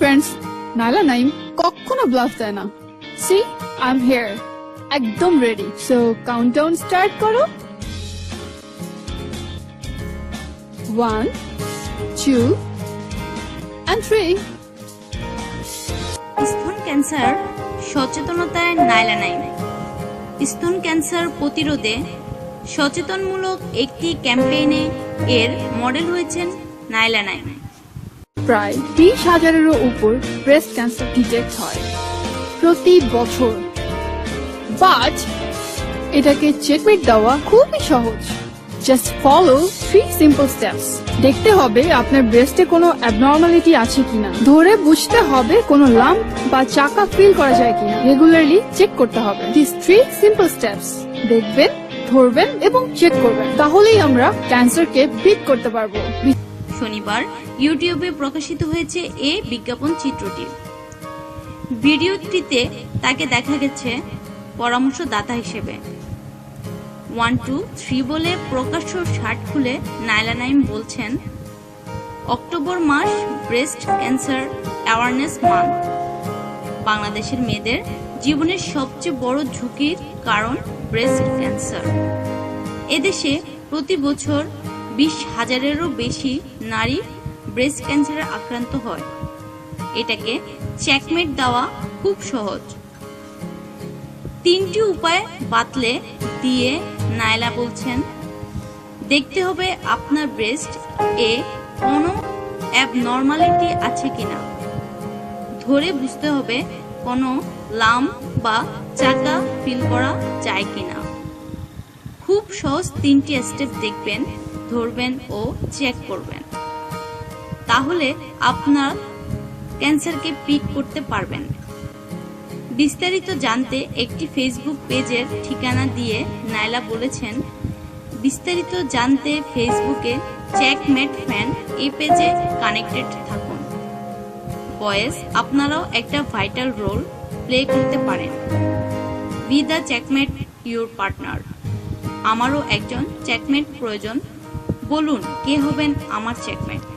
Friends Naila Naim, কখনো bluff দেয় না। সি আই এম হিয়ার একদম রেডি সো কাউন্টডাউন স্টার্ট করো। ওয়ান টু অ্যান্ড থ্রি স্তন ক্যান্সার সচেতনতায় নাইলা নাইম। স্তন ক্যান্সার প্রতিরোধে সচেতনমূলক একটি ক্যাম্পেইনে এর মডেল হয়েছেন নাইলা নাইম। প্রায় বিশ হাজারেরও উপর ব্রেস্ট ক্যান্সার ডিটেক্ট হয় প্রতি বছর। বাট এটাকে চেকমেট দেওয়া খুবই সহজ। Just follow three simple steps দেখতে হবে আপনার ব্রেস্টে কোনো অ্যাবনর্মালিটি আছে কিনা। ধরে বুঝতে হবে কোনো লাম্প বা চাকা ফিল করা যায় কিনা। রেগুলারলি চেক করতে হবে। দিস থ্রি সিম্পল স্টেপস দেখবেন, ধরবেন এবং চেক করবেন। তাহলেই আমরা ক্যান্সারকে বিট করতে পারব। শনিবার ইউটিউবে প্রকাশিত হয়েছে এ বিজ্ঞাপন চিত্রটি। ভিডিওটিতে তাকে দেখা গেছে পরামর্শদাতা হিসেবে। ওয়ান, টু, থ্রি বলে প্রকাশ্য শার্ট খুলে নাইলা নাইম বলছেন, অক্টোবর মাস ব্রেস্ট ক্যান্সার অ্যাওয়ারনেস মান্থ। বাংলাদেশের মেয়েদের জীবনের সবচেয়ে বড় ঝুঁকির কারণ ব্রেস্ট ক্যান্সার। এদেশে প্রতি বছর বিশ হাজারেরও বেশি নারী ব্রেস্ট ক্যান্সারে আক্রান্ত হয়। এটাকে চেকমেট দেওয়া খুব সহজ। তিনটি উপায় বাতলে দিয়ে নায়লা বলছেন, দেখতে হবে আপনার ব্রেস্ট এ কোনো অ্যাবনর্মালিটি আছে কিনা। ধরে বুঝতে হবে কোনো লাম বা চাকা ফিল করা যায় কিনা। খুব সহজ তিনটি স্টেপ দেখবেন, ধরবেন ও চেক করবেন। তাহলে আপনার ক্যান্সারকে পিক করতে পারবেন। বিস্তারিত জানতে একটি ফেসবুক পেজের ঠিকানা দিয়ে নাইলা বলেছেন, বিস্তারিত জানতে ফেসবুকে চেকমেট ফ্যান এই পেজে কানেক্টেড থাকুন। বয়েস, আপনারাও একটা ভাইটাল রোল প্লে করতে পারেন। Be the checkmate your partner আমারও একজন চেকমেট প্রয়োজন। বলুন কে হবেন আমার চেকমেট